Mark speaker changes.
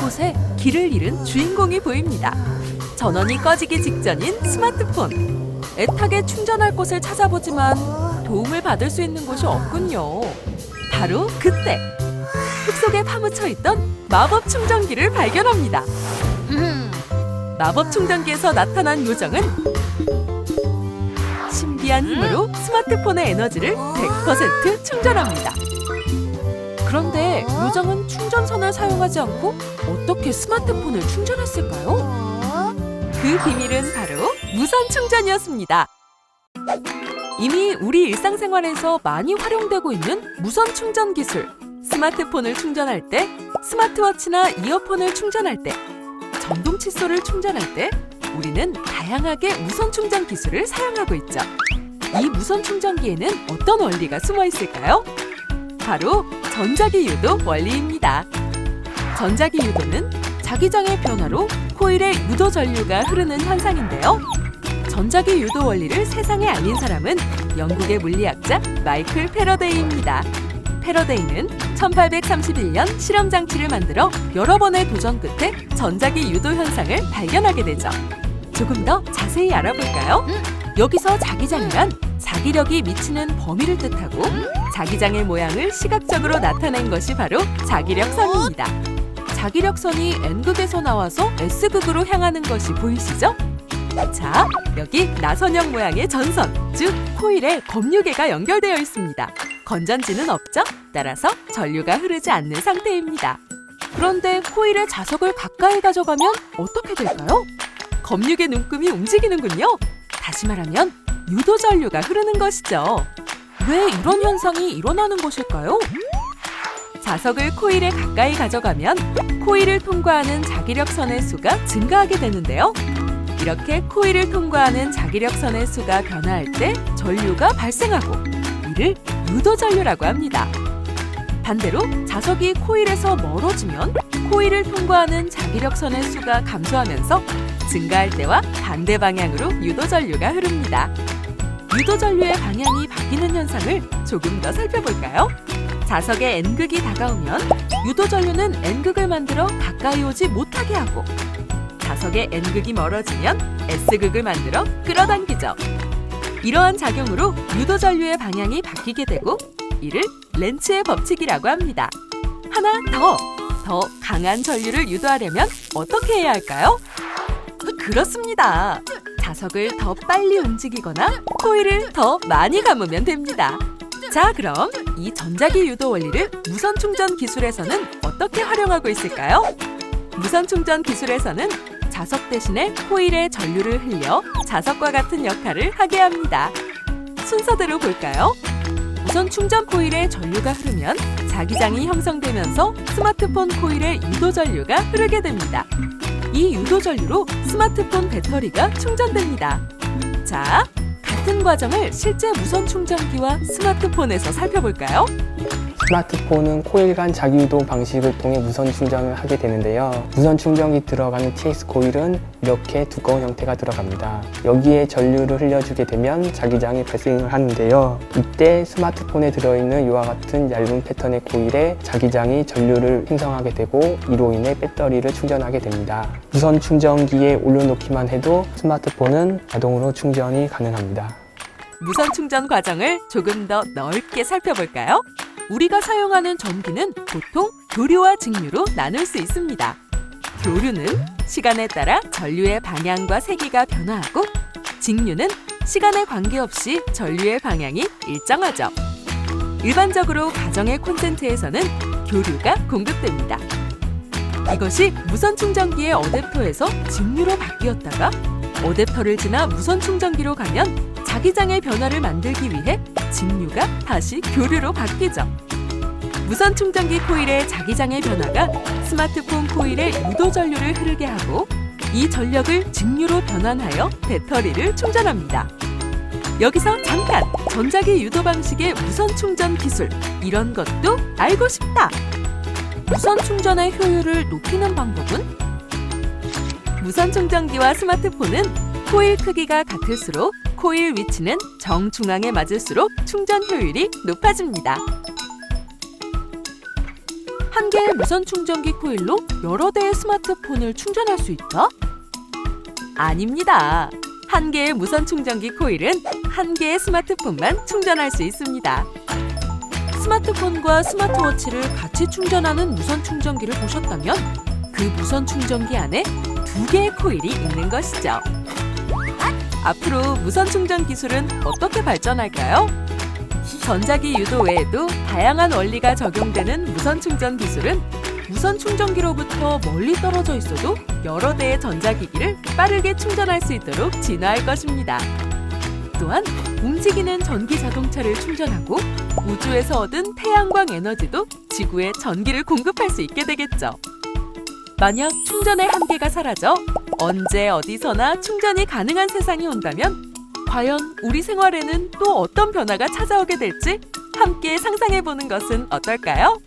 Speaker 1: 이곳에 길을 잃은 주인공이 보입니다. 전원이 꺼지기 직전인 스마트폰. 애타게 충전할 곳을 찾아보지만 도움을 받을 수 있는 곳이 없군요. 바로 그때 흙 속에 파묻혀 있던 마법 충전기를 발견합니다. 마법 충전기에서 나타난 요정은 신비한 힘으로 스마트폰의 에너지를 100% 충전합니다. 요정은 충전선을 사용하지 않고 어떻게 스마트폰을 충전했을까요? 그 비밀은 바로 무선 충전이었습니다. 이미 우리 일상생활에서 많이 활용되고 있는 무선 충전 기술. 스마트폰을 충전할 때, 스마트워치나 이어폰을 충전할 때, 전동 칫솔을 충전할 때 우리는 다양하게 무선 충전 기술을 사용하고 있죠. 이 무선 충전기에는 어떤 원리가 숨어 있을까요? 바로 전자기 유도 원리입니다. 전자기 유도는 자기장의 변화로 코일의 유도 전류가 흐르는 현상인데요. 전자기 유도 원리를 세상에 알린 사람은 영국의 물리학자 마이클 패러데이입니다. 패러데이는 1831년 실험 장치를 만들어 여러 번의 도전 끝에 전자기 유도 현상을 발견하게 되죠. 조금 더 자세히 알아볼까요? 여기서 자기장이란 자기력이 미치는 범위를 뜻하고 자기장의 모양을 시각적으로 나타낸 것이 바로 자기력선입니다. 자기력선이 N극에서 나와서 S극으로 향하는 것이 보이시죠? 자, 여기 나선형 모양의 전선, 즉 코일에 검유계가 연결되어 있습니다. 건전지는 없죠? 따라서 전류가 흐르지 않는 상태입니다. 그런데 코일의 자석을 가까이 가져가면 어떻게 될까요? 검유계 눈금이 움직이는군요. 다시 말하면 유도 전류가 흐르는 것이죠. 왜 이런 현상이 일어나는 것일까요? 자석을 코일에 가까이 가져가면 코일을 통과하는 자기력선의 수가 증가하게 되는데요. 이렇게 코일을 통과하는 자기력선의 수가 변화할 때 전류가 발생하고 이를 유도 전류라고 합니다. 반대로 자석이 코일에서 멀어지면 코일을 통과하는 자기력선의 수가 감소하면서 증가할 때와 반대 방향으로 유도 전류가 흐릅니다. 유도 전류의 방향이 바뀌는 현상을 조금 더 살펴볼까요? 자석의 N극이 다가오면 유도 전류는 N극을 만들어 가까이 오지 못하게 하고 자석의 N극이 멀어지면 S극을 만들어 끌어당기죠. 이러한 작용으로 유도 전류의 방향이 바뀌게 되고 이를 렌츠의 법칙이라고 합니다. 하나 더, 더 강한 전류를 유도하려면 어떻게 해야 할까요? 그렇습니다. 자석을 더 빨리 움직이거나 코일을 더 많이 감으면 됩니다. 자, 그럼 이 전자기 유도 원리를 무선 충전 기술에서는 어떻게 활용하고 있을까요? 무선 충전 기술에서는 자석 대신에 코일에 전류를 흘려 자석과 같은 역할을 하게 합니다. 순서대로 볼까요? 우선 충전 코일에 전류가 흐르면 자기장이 형성되면서 스마트폰 코일에 유도 전류가 흐르게 됩니다. 이 유도 전류로 스마트폰 배터리가 충전됩니다. 자, 같은 과정을 실제 무선 충전기와 스마트폰에서 살펴볼까요?
Speaker 2: 스마트폰은 코일 간 자기유도 방식을 통해 무선 충전을 하게 되는데요. 무선 충전기 들어가는 TX 코일은 이렇게 두꺼운 형태가 들어갑니다. 여기에 전류를 흘려주게 되면 자기장이 발생을 하는데요. 이때 스마트폰에 들어있는 이와 같은 얇은 패턴의 코일에 자기장이 전류를 생성하게 되고 이로 인해 배터리를 충전하게 됩니다. 무선 충전기에 올려놓기만 해도 스마트폰은 자동으로 충전이 가능합니다.
Speaker 1: 무선 충전 과정을 조금 더 넓게 살펴볼까요? 우리가 사용하는 전기는 보통 교류와 직류로 나눌 수 있습니다. 교류는 시간에 따라 전류의 방향과 세기가 변화하고 직류는 시간에 관계없이 전류의 방향이 일정하죠. 일반적으로 가정의 콘센트에서는 교류가 공급됩니다. 이것이 무선 충전기의 어댑터에서 직류로 바뀌었다가 어댑터를 지나 무선 충전기로 가면 자기장의 변화를 만들기 위해 직류가 다시 교류로 바뀌죠. 무선 충전기 코일의 자기장의 변화가 스마트폰 코일에 유도 전류를 흐르게 하고 이 전력을 직류로 변환하여 배터리를 충전합니다. 여기서 잠깐 전자기 유도 방식의 무선 충전 기술 이런 것도 알고 싶다. 무선 충전의 효율을 높이는 방법은 무선 충전기와 스마트폰은 코일 크기가 같을수록 코일 위치는 정중앙에 맞을수록 충전 효율이 높아집니다. 한 개의 무선 충전기 코일로 여러 대의 스마트폰을 충전할 수 있다? 아닙니다. 한 개의 무선 충전기 코일은 한 개의 스마트폰만 충전할 수 있습니다. 스마트폰과 스마트워치를 같이 충전하는 무선 충전기를 보셨다면 그 무선 충전기 안에 두 개의 코일이 있는 것이죠. 앞으로 무선 충전 기술은 어떻게 발전할까요? 전자기 유도 외에도 다양한 원리가 적용되는 무선 충전 기술은 무선 충전기로부터 멀리 떨어져 있어도 여러 대의 전자기기를 빠르게 충전할 수 있도록 진화할 것입니다. 또한 움직이는 전기 자동차를 충전하고 우주에서 얻은 태양광 에너지도 지구에 전기를 공급할 수 있게 되겠죠. 만약 충전의 한계가 사라져 언제 어디서나 충전이 가능한 세상이 온다면 과연 우리 생활에는 또 어떤 변화가 찾아오게 될지 함께 상상해 보는 것은 어떨까요?